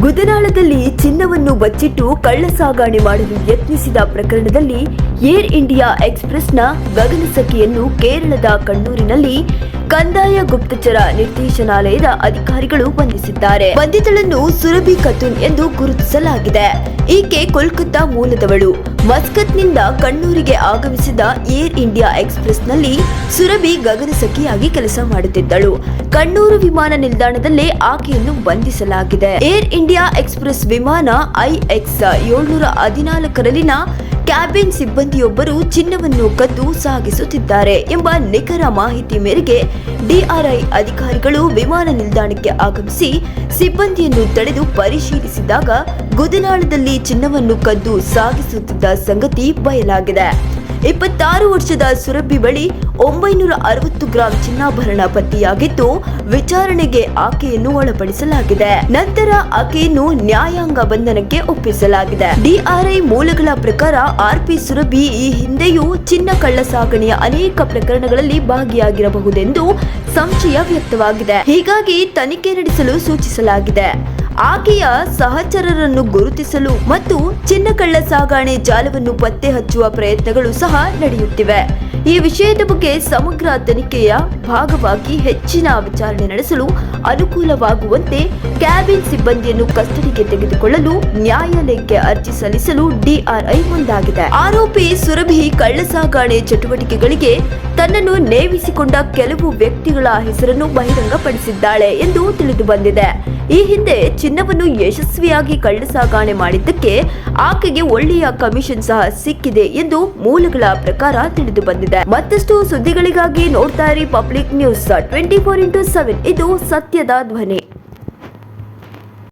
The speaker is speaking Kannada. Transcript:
ಗುದನಾಳದಲ್ಲಿ ಚಿನ್ನವನ್ನು ಬಚ್ಚಿಟ್ಟು ಕಳ್ಳ ಸಾಗಾಣೆ ಮಾಡಲು ಯತ್ನಿಸಿದ ಪ್ರಕರಣದಲ್ಲಿ ಏರ್ ಇಂಡಿಯಾ ಎಕ್ಸ್ಪ್ರೆಸ್ನ ಗಗನಸಖಿಯನ್ನು ಕೇರಳದ ಕಣ್ಣೂರಿನಲ್ಲಿ ಕಂದಾಯ ಗುಪ್ತಚರ ನಿರ್ದೇಶನಾಲಯದ ಅಧಿಕಾರಿಗಳು ಬಂಧಿಸಿದ್ದಾರೆ. ಬಂಧಿತಳನ್ನು ಸುರಭಿ ಕತುನ್ ಎಂದು ಗುರುತಿಸಲಾಗಿದೆ. ಈಕೆ ಕೋಲ್ಕತ್ತಾ ಮೂಲದವಳು. ಮಸ್ಕತ್ನಿಂದ ಕಣ್ಣೂರಿಗೆ ಆಗಮಿಸಿದ ಏರ್ ಇಂಡಿಯಾ ಎಕ್ಸ್ಪ್ರೆಸ್ನಲ್ಲಿ ಸುರಭಿ ಗಗನಸಖಿಯಾಗಿ ಕೆಲಸ ಮಾಡುತ್ತಿದ್ದಳು. ಕಣ್ಣೂರು ವಿಮಾನ ನಿಲ್ದಾಣದಲ್ಲೇ ಆಕೆಯನ್ನು ಬಂಧಿಸಲಾಗಿದೆ. ಏರ್ ಇಂಡಿಯಾ ಎಕ್ಸ್ಪ್ರೆಸ್ ವಿಮಾನ ಐಎಕ್ಸ್ ಏಳ್ನೂರ ಹದಿನಾಲ್ಕರಲ್ಲಿನ ಕ್ಯಾಬಿನ್ ಸಿಬ್ಬಂದಿಯೊಬ್ಬರು ಚಿನ್ನವನ್ನು ಕದ್ದು ಸಾಗಿಸುತ್ತಿದ್ದಾರೆ ಎಂಬ ನಿಖರ ಮಾಹಿತಿ ಮೇರೆಗೆ ಡಿಆರ್ಐ ಅಧಿಕಾರಿಗಳು ವಿಮಾನ ನಿಲ್ದಾಣಕ್ಕೆ ಆಗಮಿಸಿ ಸಿಬ್ಬಂದಿಯನ್ನು ತಡೆದು ಪರಿಶೀಲಿಸಿದಾಗ ಗುದನಾಳದಲ್ಲಿ ಚಿನ್ನವನ್ನು ಕದ್ದು ಸಾಗಿಸುತ್ತಿದ್ದ ಸಂಗತಿ ಬಯಲಾಗಿದೆ. ಇಪ್ಪತ್ತಾರು ವರ್ಷದ ಸುರಭಿ ಬಳಿ ಒಂಬೈನೂರ ಅರವತ್ತು ಗ್ರಾಂ ಚಿನ್ನಾಭರಣ ಪತ್ತೆಯಾಗಿದ್ದು ವಿಚಾರಣೆಗೆ ಆಕೆಯನ್ನು ಒಳಪಡಿಸಲಾಗಿದೆ. ನಂತರ ಆಕೆಯನ್ನು ನ್ಯಾಯಾಂಗ ಬಂಧನಕ್ಕೆ ಒಪ್ಪಿಸಲಾಗಿದೆ. ಡಿಆರ್ಐ ಮೂಲಗಳ ಪ್ರಕಾರ ಆರ್ಪಿ ಸುರಭಿ ಈ ಹಿಂದೆಯೂ ಚಿನ್ನ ಕಳ್ಳ ಸಾಗಣೆಯ ಅನೇಕ ಪ್ರಕರಣಗಳಲ್ಲಿ ಭಾಗಿಯಾಗಿರಬಹುದೆಂದು ಸಂಶಯ ವ್ಯಕ್ತವಾಗಿದೆ. ಹೀಗಾಗಿ ತನಿಖೆ ನಡೆಸಲು ಸೂಚಿಸಲಾಗಿದೆ. ಆಕೆಯ ಸಹಚರರನ್ನು ಗುರುತಿಸಲು ಮತ್ತು ಚಿನ್ನ ಕಳ್ಳ ಸಾಗಾಣೆ ಜಾಲವನ್ನು ಪತ್ತೆ ಹಚ್ಚುವ ಪ್ರಯತ್ನಗಳು ಸಹ ನಡೆಯುತ್ತಿವೆ. ಈ ವಿಷಯದ ಬಗ್ಗೆ ಸಮಗ್ರ ತನಿಖೆಯ ಭಾಗವಾಗಿ ಹೆಚ್ಚಿನ ವಿಚಾರಣೆ ನಡೆಸಲು ಅನುಕೂಲವಾಗುವಂತೆ ಕ್ಯಾಬಿನ್ ಸಿಬ್ಬಂದಿಯನ್ನು ಕಸ್ಟಡಿಗೆ ತೆಗೆದುಕೊಳ್ಳಲು ನ್ಯಾಯಾಲಯಕ್ಕೆ ಅರ್ಜಿ ಸಲ್ಲಿಸಲು ಡಿಆರ್ಐ ಮುಂದಾಗಿದೆ. ಆರೋಪಿ ಸುರಭಿ ಕಳ್ಳಸಾಗಣೆ ಚಟುವಟಿಕೆಗಳಿಗೆ ತನ್ನನ್ನು ನೇಮಿಸಿಕೊಂಡ ಕೆಲವು ವ್ಯಕ್ತಿಗಳ ಹೆಸರನ್ನು ಬಹಿರಂಗಪಡಿಸಿದ್ದಾಳೆ ಎಂದು ತಿಳಿದು ಬಂದಿದೆ. ಈ ಹಿಂದೆ ಚಿನ್ನವನ್ನು ಯಶಸ್ವಿಯಾಗಿ ಕಳ್ಳ ಸಾಗಾಣೆ ಮಾಡಿದ್ದಕ್ಕೆ ಆಕೆಗೆ ಒಳ್ಳೆಯ ಕಮಿಷನ್ ಸಹ ಸಿಕ್ಕಿದೆ ಎಂದು ಮೂಲಗಳ ಪ್ರಕಾರ ತಿಳಿದು ಬಂದಿದೆ. ಮತ್ತಷ್ಟು ಸುದ್ದಿಗಳಿಗಾಗಿ ನೋಡ್ತಾ ಇರಿ Public News twenty four into seven. ಇದು ಸತ್ಯದ ಧ್ವನಿ.